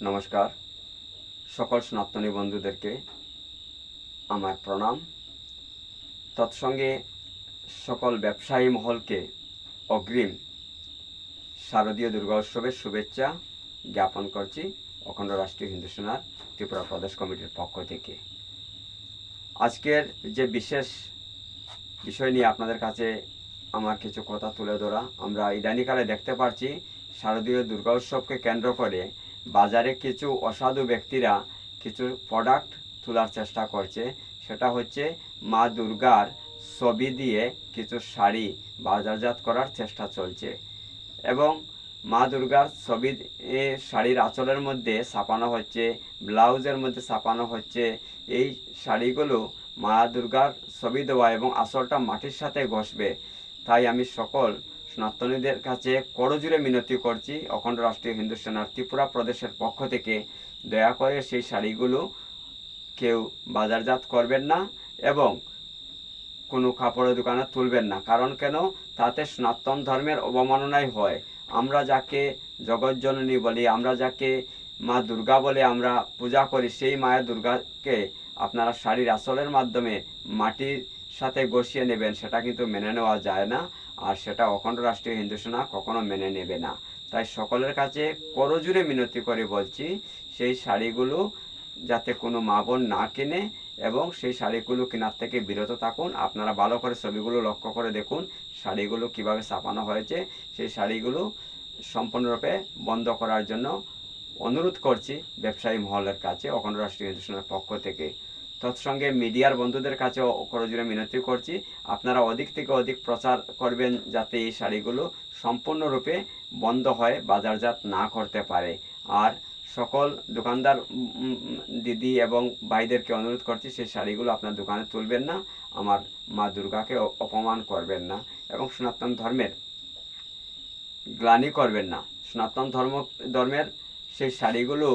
নমস্কার। সকল সনাতনী বন্ধুদেরকে আমার প্রণাম। তৎসঙ্গে সকল ব্যবসায়ী মহলকে অগ্রিম শারদীয় দুর্গা উৎসবের শুভেচ্ছা জ্ঞাপন করছি অখণ্ড রাষ্ট্রীয় হিন্দু সেনার ত্রিপুরা প্রদেশ কমিটির পক্ষ থেকে। আজকের যে বিশেষ বিষয় নিয়ে আপনাদের কাছে আমার কিছু কথা তুলে ধরা, আমরা ইদানিকালে দেখতে পাচ্ছি শারদীয় দুর্গা উৎসবকে কেন্দ্র করে বাজারে কিছু অসাধু ব্যক্তিরা কিছু প্রোডাক্ট তোলার চেষ্টা করছে। সেটা হচ্ছে মা দুর্গার ছবি দিয়ে কিছু শাড়ি বাজারজাত করার চেষ্টা চলছে। এবং মা দুর্গার ছবি শাড়ির আঁচলের মধ্যে ছাপানো হচ্ছে, ব্লাউজের মধ্যে ছাপানো হচ্ছে। এই শাড়িগুলো মা দুর্গার ছবি দেওয়া এবং আঁচলটা মাটির সাথে ঘষবে। তাই আমি সকল সনাতনীদের কাছে করজুড়ে মিনতি করছি। অখণ্ড রাষ্ট্রীয় হিন্দু সেনার ত্রিপুরা প্রদেশের পক্ষ থেকে দয়া করে সেই শাড়িগুলো কেউ বাজারজাত করবেন না এবং কোনো কাপড়ের দোকানে তুলবেন না। কারণ কেন? তাতে সনাতন ধর্মের অবমাননাই হয়। আমরা যাকে জগৎজননী বলি, আমরা যাকে মা দুর্গা বলে আমরা পূজা করি, সেই মায়ের দুর্গাকে আপনারা শাড়ির আঁচলের মাধ্যমে মাটির সাথে গসিয়ে নেবেন, সেটা কিন্তু মেনে নেওয়া যায় না। আর সেটা অখণ্ড রাষ্ট্রীয় হিন্দু সেনা কখনো মেনে নেবে না। তাই সকলের কাছে করজুড়ে মিনতি করে বলছি, সেই শাড়িগুলো যাতে কোনো মা বোন না কিনে এবং সেই শাড়িগুলো কেনার থেকে বিরত থাকুন। আপনারা ভালো করে ছবিগুলো লক্ষ্য করে দেখুন, শাড়িগুলো কীভাবে ছাপানো হয়েছে। সেই শাড়িগুলো সম্পূর্ণরূপে বন্ধ করার জন্য অনুরোধ করছি ব্যবসায়ী মহলের কাছে, অখণ্ড রাষ্ট্রীয় হিন্দু সেনার পক্ষ থেকে। তৎসঙ্গে মিডিয়ার বন্ধুদের কাছেও করজুড়ে মিনতি করছি। আপনারা অধিক থেকে অধিক প্রচার করবেন যাতে এই শাড়িগুলো সম্পূর্ণরূপে বন্ধ হয়, বাজারজাত না করতে পারে। আর সকল দোকানদার দিদি এবং ভাইদেরকে অনুরোধ করছি, সেই শাড়িগুলো আপনার দোকানে তুলবেন না। আমার মা দুর্গাকে অপমান করবেন না এবং সনাতন ধর্মের গ্লানি করবেন না। সনাতন ধর্ম, ধর্মের সেই শাড়িগুলো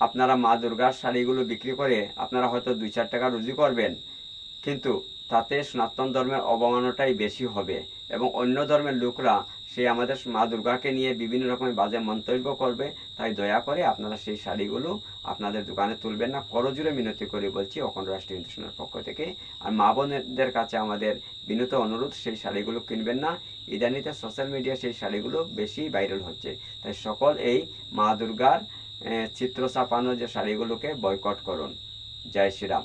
আপনারা মা দুর্গার শাড়িগুলো বিক্রি করে আপনারা হয়তো দুই চার টাকা রুজি করবেন। কিন্তু তাতে সনাতন ধর্মের অবমাননাটাই বেশি হবে এবং অন্য ধর্মের লোকরা সে আমাদের মা দুর্গাকে নিয়ে বিভিন্ন রকমের বাজে মন্তব্য করবে। তাই দয়া করে আপনারা সেই শাড়িগুলো আপনাদের দোকানে তুলবেন না। করজুড়ে মিনতি করে বলছি অখণ্ড রাষ্ট্রীয় হিন্দু পক্ষ থেকে। আর মা বোনদের কাছে আমাদের বিনীত অনুরোধ, সেই শাড়িগুলো কিনবেন না। ইদানিতে সোশ্যাল মিডিয়া সেই শাড়িগুলো বেশি ভাইরাল হচ্ছে। তাই সকল এই মা দুর্গার চিত্র ছাপানো যে শাড়িগুলোকে বয়কট করুন। জয় শ্রীরাম।